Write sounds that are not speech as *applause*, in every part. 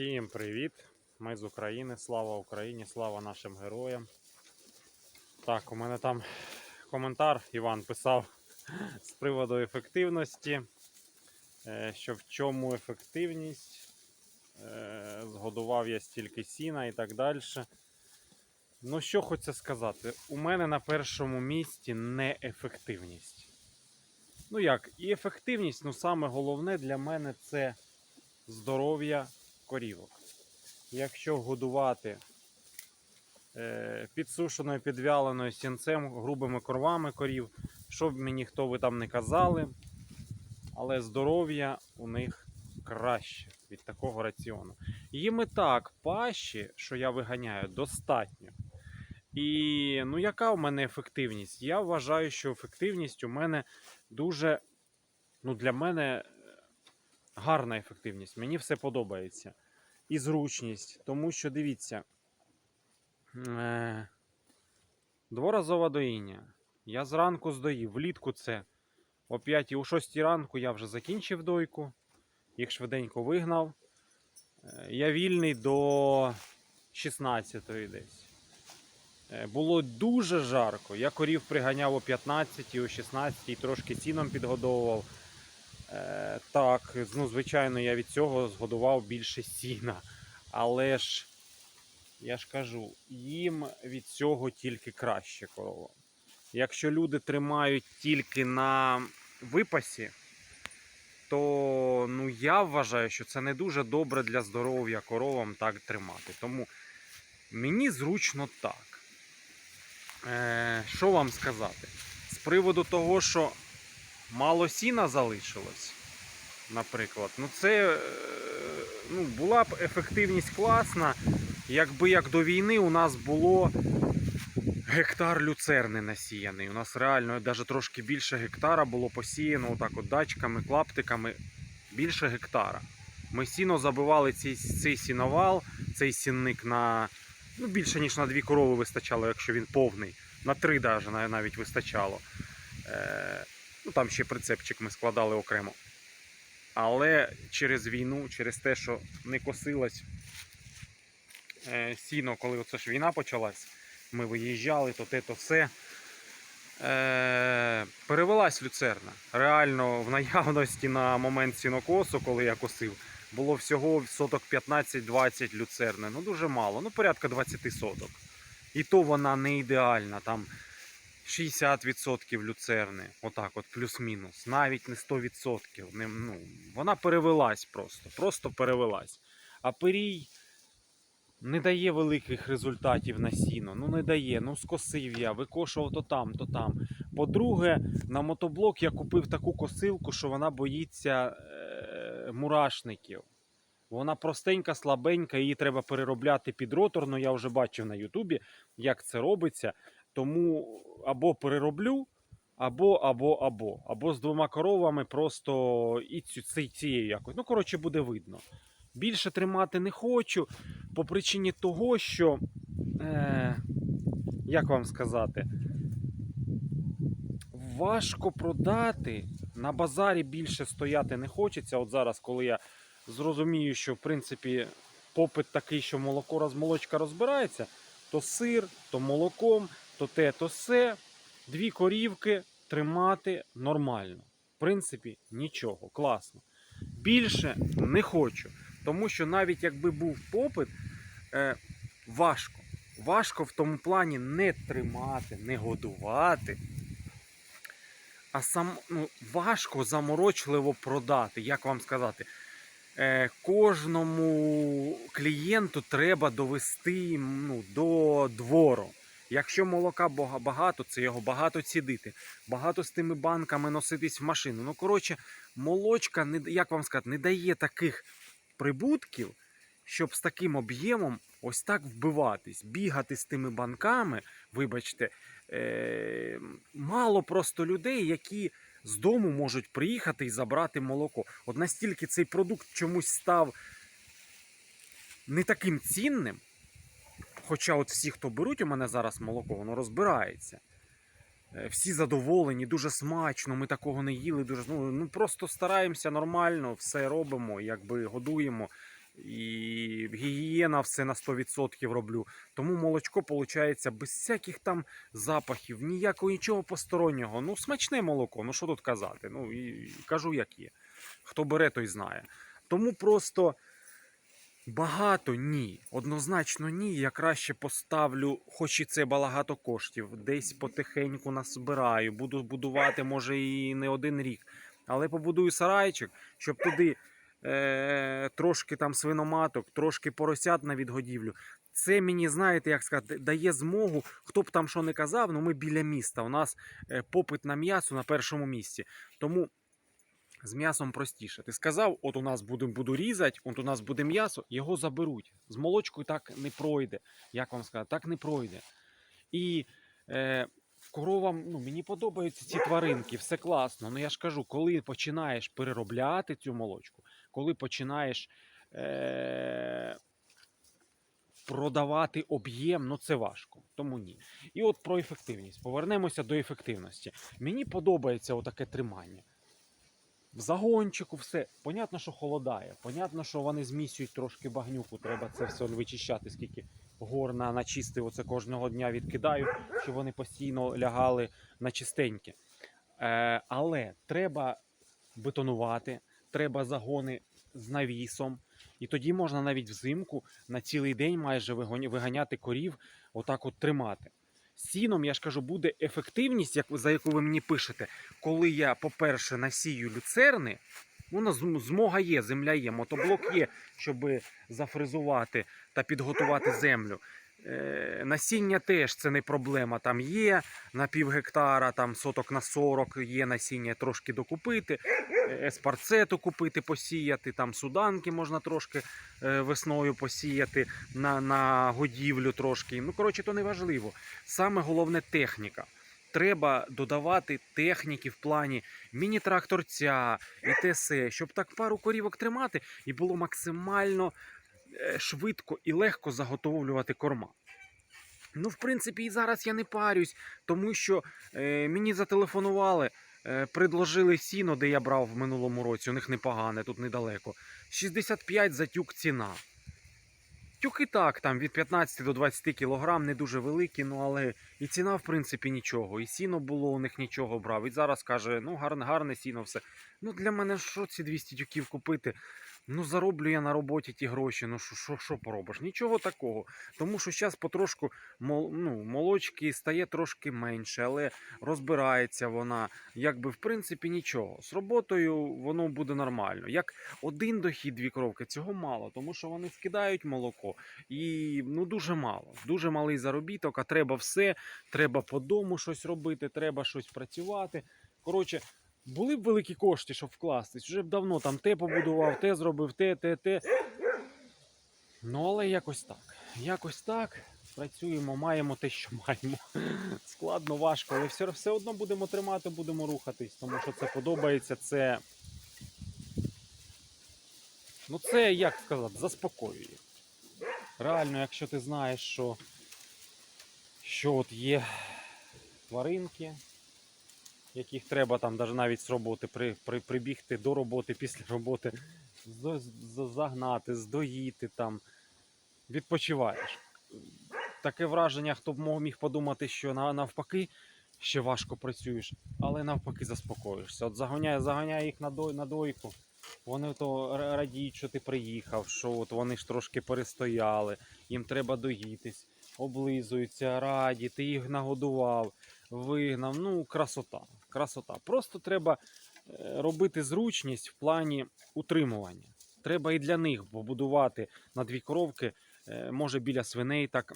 Всім привіт! Ми з України. Слава Україні, слава нашим героям. Так, у мене там коментар Іван писав *laughs* з приводу ефективності. е, Що в чому ефективність? е, Згодував я стільки сіна і так далі. Ну, що хочеться сказати? У мене на першому місці неефективність. Ну як, і ефективність, ну саме головне для мене це здоров'я корівок. Якщо годувати е, підсушеною, підвяленою сінцем, грубими корвами корів, що б мені хто ви там не казали, але здоров'я у них краще від такого раціону. Їм і так пащі, що я виганяю, достатньо. І ну, яка у мене ефективність? Я вважаю, що ефективність у мене дуже, ну, для мене гарна ефективність. Мені все подобається. І зручність. Тому що дивіться. Е- дворазове доїння. Я зранку здоїв. Влітку це о 5 о 6 ранку я вже закінчив дойку. Їх швиденько вигнав. Е, Я вільний до 16 десь. Е, Було дуже жарко. Я корів приганяв о 15, о 16, трошки сіном підгодовував. Е, так, ну, звичайно, я від цього згодував більше сіна. Але ж, я ж кажу, їм від цього тільки краще корова. Якщо люди тримають тільки на випасі, то ну, я вважаю, що це не дуже добре для здоров'я коровам так тримати. Тому мені зручно так. Е, що вам сказати? З приводу того, що мало сіна залишилось, наприклад, ну це е, ну, була б ефективність класна, якби як до війни у нас було гектар люцерни насіяний. У нас реально навіть трошки більше гектара було посіяно отак от дачками, клаптиками. Більше гектара. Ми сіно забивали цей, цей сіновал, цей сінник на ну, більше, ніж на дві корови вистачало, якщо він повний. На три даже нав- навіть вистачало. Е, ну, там ще прицепчик ми складали окремо. Але через війну, через те, що не косилось е, сіно, коли оце ж війна почалась, ми виїжджали, то те, то все. Е, перевелась люцерна. Реально в наявності на момент сінокосу, коли я косив, було всього соток 15-20 люцерни. Ну дуже мало, ну порядка 20 соток. І то вона не ідеальна, там 60% люцерни, отак от плюс-мінус, навіть не 100%. Не, ну, вона перевелась просто, просто перевелась. А пирій не дає великих результатів на сіно. Ну не дає. Ну скосив я, викошував то там, то там. По-друге, на мотоблок я купив таку косилку, що вона боїться е- мурашників. Вона простенька, слабенька, її треба переробляти під роторно. Я вже бачив на Ютубі, як це робиться. Тому або перероблю, або, або, або. Або з двома коровами просто і цю, ці- цією якось. Ну, коротше, буде видно. Більше тримати не хочу по причині того, що, е, як вам сказати, важко продати. На базарі більше стояти не хочеться. От зараз, коли я зрозумію, що в принципі попит такий, що молоко молочка розбирається, то сир, то молоком, то те, то все. Дві корівки тримати нормально. В принципі, нічого, класно. Більше не хочу. Тому що навіть якби був попит, е, важко. Важко в тому плані не тримати, не годувати. А сам ну, важко заморочливо продати. Як вам сказати? Е, кожному клієнту треба довести ну, до двору. Якщо молока багато, це його багато цідити, багато з тими банками носитись в машину. Ну, коротше, молочка, як вам сказати, не дає таких прибутків, щоб з таким об'ємом ось так вбиватись, бігати з тими банками, вибачте, е, мало просто людей, які з дому можуть приїхати і забрати молоко. От настільки цей продукт чомусь став не таким цінним. Хоча от всі, хто беруть у мене зараз молоко, воно розбирається. Е, Всі задоволені, дуже смачно, ми такого не їли. Дуже, ну, ну просто стараємося нормально, все робимо, якби годуємо. І гігієна, все на 100% роблю. Тому молочко виходить без всяких там запахів, ніякого нічого постороннього. Ну, смачне молоко, ну що тут казати? Ну і, і кажу, як є. Хто бере, той знає. Тому просто багато ні. Однозначно ні. Я краще поставлю, хоч і це багато коштів, десь потихеньку насобираю. Буду будувати, може, і не один рік. Але побудую сарайчик, щоб туди е- трошки там свиноматок, трошки поросят на відгодівлю. Це мені, знаєте, як сказати, дає змогу, хто б там що не казав, ну ми біля міста. У нас е, попит на м'ясо на першому місці. Тому з м'ясом простіше. Ти сказав, от у нас буду, буду різати, от у нас буде м'ясо, його заберуть. З молочкою так не пройде. Як вам сказати, так не пройде. І е, коровам, ну, мені подобаються ці тваринки, все класно. Ну я ж кажу, коли починаєш переробляти цю молочку, коли починаєш е, продавати об'єм, ну це важко. Тому ні. І от про ефективність. Повернемося до ефективності. Мені подобається отаке тримання. В загончику все. Понятно, що холодає. Понятно, що вони змісюють трошки багнюку. Треба це все вичищати, скільки горна начистив. Оце кожного дня відкидаю, щоб вони постійно лягали на чистеньке. Е, але треба бетонувати, треба загони з навісом. І тоді можна навіть взимку на цілий день майже виганяти корів, отак от тримати. Сіном, я ж кажу, буде ефективність, як, за яку ви мені пишете, коли я, по-перше, насію люцерни, ну, змога є, земля є, мотоблок є, щоб зафризувати та підготувати землю. Е, насіння теж це не проблема. Там є на пів гектара, там соток на 40 є насіння трошки докупити, е, еспарцету купити, посіяти, там суданки можна трошки е, весною посіяти на, на годівлю трошки. Ну, коротше, то не важливо. Саме головне техніка. Треба додавати техніки в плані міні-тракторця і все, щоб так пару корівок тримати і було максимально швидко і легко заготовлювати корма. Ну, в принципі, і зараз я не парюсь, тому що е, мені зателефонували, е, предложили сіно, де я брав в минулому році. У них непогане, тут недалеко. 65 за тюк ціна. Тюк і так, там від 15 до 20 кілограм, не дуже великі, ну але і ціна, в принципі, нічого. І сіно було у них нічого брав. І зараз каже, ну гарне, гарне сіно все. Ну для мене що ці 200 тюків купити? Ну зароблю я на роботі ті гроші. Ну що, що, поробиш? Нічого такого. Тому що зараз потрошку ну, молочки стає трошки менше, але розбирається вона. Якби в принципі нічого. З роботою воно буде нормально. Як один дохід, дві коровки, цього мало, тому що вони скидають молоко і ну дуже мало. Дуже малий заробіток, а треба все. Треба по дому щось робити, треба щось працювати. Коротше, були б великі кошти, щоб вкластись. Вже б давно там те побудував, те зробив, те, те, те. Ну, але якось так. Якось так. Працюємо, маємо те, що маємо. *laughs* Складно, важко, але все, все одно будемо тримати, будемо рухатись, тому що це подобається, це. Ну, це як сказати, заспокоює. Реально, якщо ти знаєш, що, що от є тваринки, яких треба там навіть з роботи при, при, прибігти до роботи, після роботи, загнати, здоїти там, відпочиваєш. Таке враження, хто б міг подумати, що навпаки ще важко працюєш, але навпаки заспокоїшся. От заганяє, заганяє їх на, дой, на дойку. Вони то радіють, що ти приїхав, що от вони ж трошки перестояли, їм треба доїтись, облизуються, раді, ти їх нагодував, вигнав. Ну, красота. Красота. Просто треба е, робити зручність в плані утримування. Треба і для них побудувати на дві коровки, е, може біля свиней так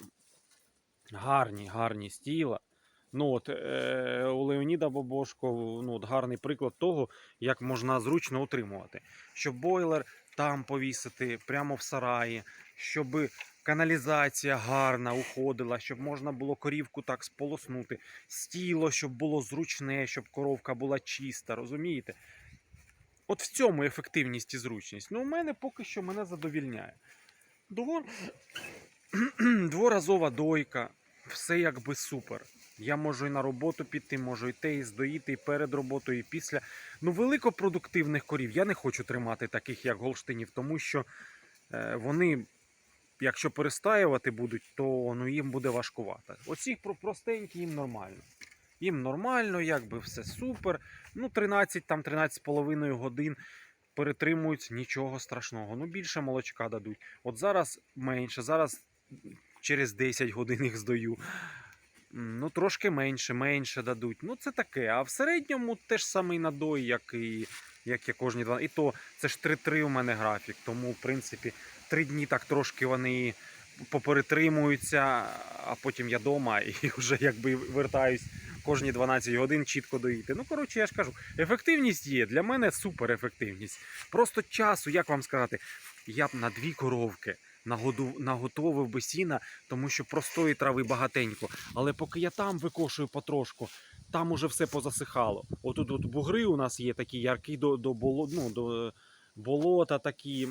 гарні, гарні стіла. Ну от е, у Леоніда Бобошко ну, от гарний приклад того, як можна зручно утримувати. Щоб бойлер там повісити, прямо в сараї, щоб каналізація гарна уходила, щоб можна було корівку так сполоснути, стіло, щоб було зручне, щоб коровка була чиста, розумієте? От в цьому ефективність і зручність. Ну, у мене поки що мене задовільняє. Двор... *clears throat* Дворазова дойка, все якби супер. Я можу і на роботу піти, можу і те, і здоїти, і перед роботою, і після. Ну, великопродуктивних корів я не хочу тримати таких, як Голштинів, тому що е, вони якщо перестаювати будуть, то ну, їм буде важкувато. Оці простенькі їм нормально. Їм нормально, якби все супер. Ну, 13, там 13,5 годин перетримують, нічого страшного. Ну, більше молочка дадуть. От зараз менше, зараз через 10 годин їх здаю. Ну, трошки менше, менше дадуть. Ну, це таке. А в середньому теж самий надой, як і, як і кожні два. І то це ж 3-3 у мене графік. Тому, в принципі, 3 дні так трошки вони поперетримуються, а потім я вдома *laughs* і вже якби вертаюсь кожні 12 годин чітко доїти. Ну, коротше, я ж кажу, ефективність є. Для мене супер ефективність. Просто часу, як вам сказати, я б на дві коровки наготовив би сіна, тому що простої трави багатенько. Але поки я там викошую потрошку, там уже все позасихало. Отут от бугри у нас є такі яркі до, до, боло, ну, болота, такі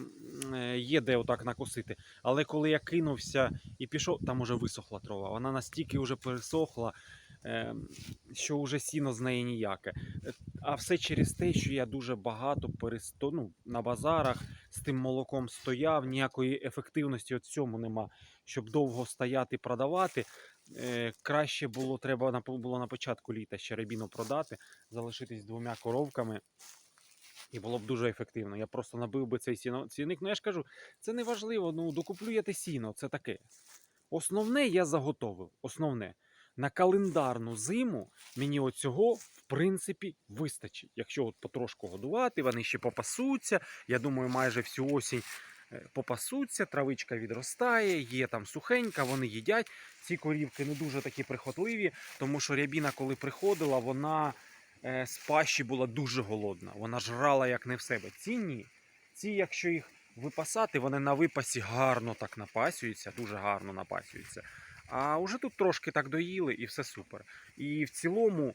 е, є де отак накосити. Але коли я кинувся і пішов, там уже висохла трава. Вона настільки вже пересохла, е, що вже сіно з неї ніяке. Е, А все через те, що я дуже багато пересто... ну, на базарах з тим молоком стояв, ніякої ефективності от цьому нема. Щоб довго стояти продавати, е, краще було треба було на початку літа ще рябіну продати, залишитись двома коровками. І було б дуже ефективно. Я просто набив би цей сіно, цінник. Ну я ж кажу, це не важливо. Ну, докуплю я те сіно, це таке. Основне я заготовив. Основне. На календарну зиму мені оцього, в принципі, вистачить. Якщо от потрошку годувати, вони ще попасуться. Я думаю, майже всю осінь е, попасуться, травичка відростає, є там сухенька, вони їдять. Ці корівки не дуже такі прихотливі, тому що рябіна, коли приходила, вона з пащі була дуже голодна. Вона жрала як не в себе. Ці ні. Ці, якщо їх випасати, вони на випасі гарно так напасюються, дуже гарно напасюються. А вже тут трошки так доїли і все супер. І в цілому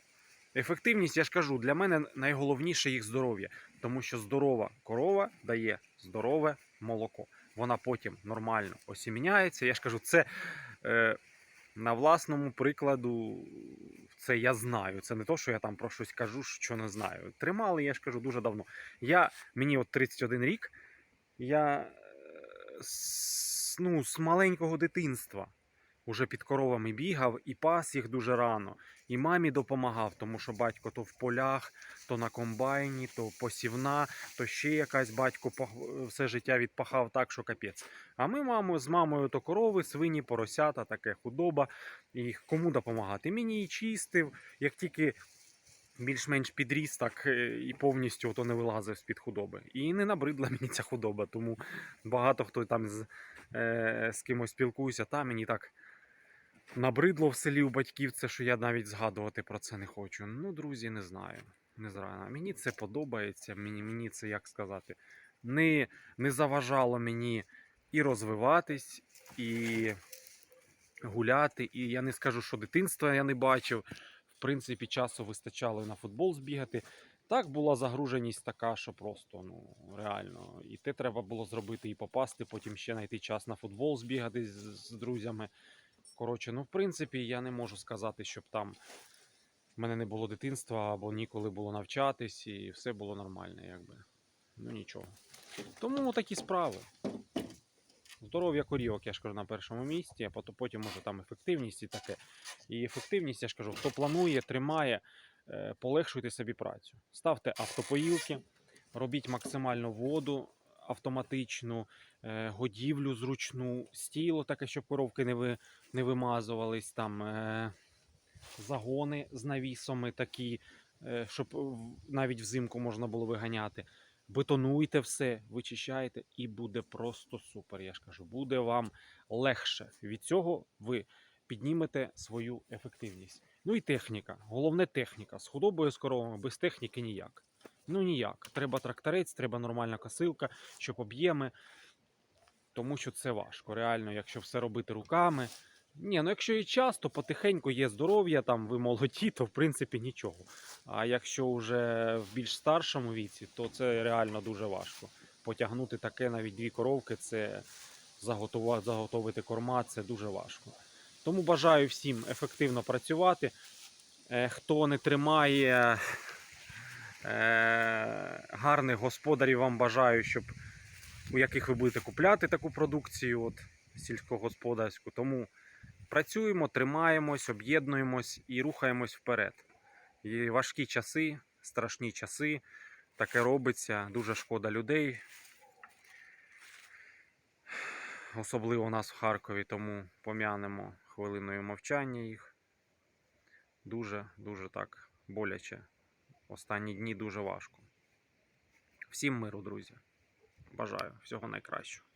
ефективність, я ж кажу, для мене найголовніше їх здоров'я, тому що здорова корова дає здорове молоко. Вона потім нормально осіміняється. Я ж кажу, це е, на власному прикладу, це я знаю. Це не то, що я там про щось кажу, що не знаю. Тримали, я ж кажу, дуже давно. Я, мені от 31 рік, я е, ну, з маленького дитинства уже під коровами бігав і пас їх дуже рано. І мамі допомагав, тому що батько то в полях, то на комбайні, то посівна, то ще якась батько все життя відпахав так, що капець. А ми маму, з мамою то корови, свині, поросята, таке худоба. І кому допомагати? Мені і чистив, як тільки більш-менш підріс, так е, і повністю то не вилазив з-під худоби. І не набридла мені ця худоба, тому багато хто там з, е, з кимось спілкуюся, та мені так набридло в селі у батьків це, що я навіть згадувати про це не хочу. Ну, друзі, не знаю. Не знаю. Мені це подобається, мені, мені це як сказати. Не, не заважало мені і розвиватись, і гуляти. І я не скажу, що дитинства я не бачив. В принципі, часу вистачало на футбол збігати. Так була загруженість така, що просто ну реально. І те треба було зробити і попасти, потім ще знайти час на футбол збігати з, з друзями. Коротше, ну в принципі, я не можу сказати, щоб там в мене не було дитинства або ніколи було навчатись, і все було нормально, якби. Ну нічого. Тому такі справи. Здоров'я корівок, я ж кажу, на першому місці, а потім, може там ефективність і таке. І ефективність, я ж кажу, хто планує, тримає, е, полегшуйте собі працю. Ставте автопоїлки, робіть максимально воду автоматичну, е, годівлю зручну, стіло таке, щоб коровки не, ви, не вимазувались, там е, загони з навісами такі, е, щоб навіть взимку можна було виганяти. Бетонуйте все, вичищайте, і буде просто супер. Я ж кажу, буде вам легше. Від цього ви піднімете свою ефективність. Ну і техніка. Головне техніка. З худобою з коровами без техніки ніяк. Ну ніяк. Треба тракторець, треба нормальна косилка, щоб об'єми. Тому що це важко. Реально, якщо все робити руками. Ні, ну якщо і час, то потихеньку є здоров'я, там ви молоді, то в принципі нічого. А якщо вже в більш старшому віці, то це реально дуже важко. Потягнути таке навіть дві коровки, це заготовити корма, це дуже важко. Тому бажаю всім ефективно працювати. Е, Хто не тримає гарних господарів, вам бажаю, щоб у яких ви будете купляти таку продукцію. От сільськогосподарську. Тому працюємо, тримаємось, об'єднуємось і рухаємось вперед. І важкі часи, страшні часи. Таке робиться. Дуже шкода людей. Особливо у нас в Харкові, тому пом'янемо хвилиною мовчання їх. Дуже, дуже так боляче. Останні дні дуже важко. Всім миру, друзі. Бажаю всього найкращого.